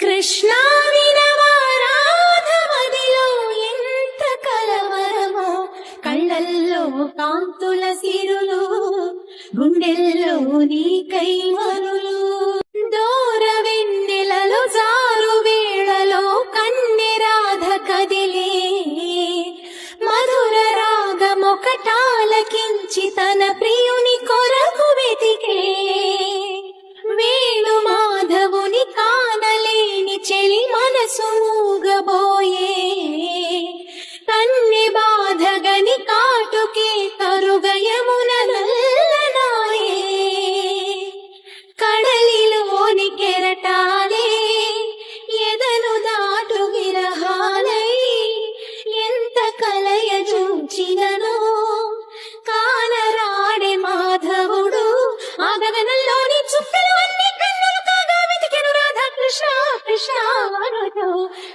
కృష్ణ వినవారాధమదిలో ఎంత కలవరమో కళ్ళల్లో కాంతుల సిరులు గుండెల్లో నీ కైవరులు. దూర వెన్నెలలో జారు వేళలో కన్నెరాధ కదిలే మధుర రాగమొకటాలకించి తన ప్రియ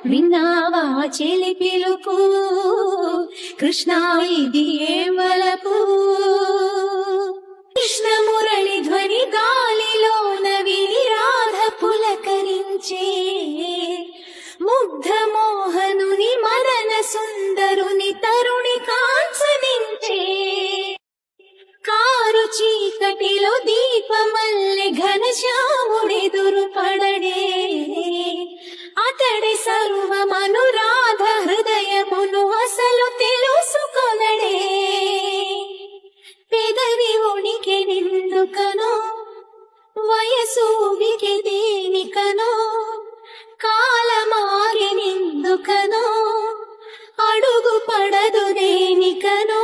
విన్నావా చెలి పిలుపు కృష్ణ ఇది ఏ కృష్ణ మురళి ధ్వని గాలిలో నవిని రాధ పులకరించే ముగ్ధ మోహనుని మరణ సుందరుని తరుణి కాంచనించే. కారు చీకటిలో దీపమల్లె ఘనశ్యాముడెదురు సర్వమనురాధ హృదయమును అసలు తెలుసుకొనడే. పెదవి ఉనికి నిందుకను వయసు ఉనికి దేనికనో కాలమాగి నిందుకను అడుగు పడదు దేనికను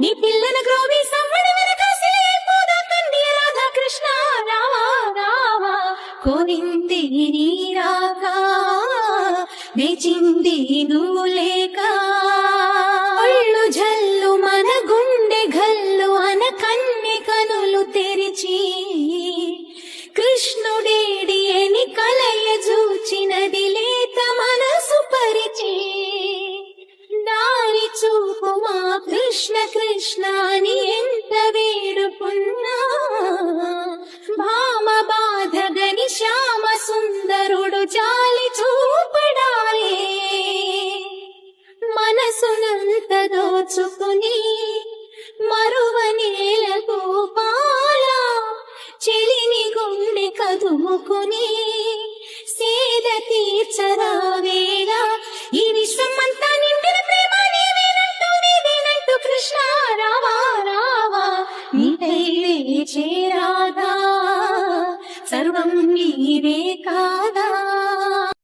నీ పిల్లల గ్రోవి సవ్వడి రాధా కృష్ణ రావా రావా కోరింది నీరాగా వేచింది నువ్వు లేక తలుచుకుని మరువనేలకు పాలా చెలిని గుండె కదుముకుని సేద తీర్చరావేలా. ఈ విశ్వమంతా నిండిన ప్రేమ నీవేనంటూ నీవేనంటూ కృష్ణ రావా రావా. నీవే చేరాదా సర్వం నీవే కా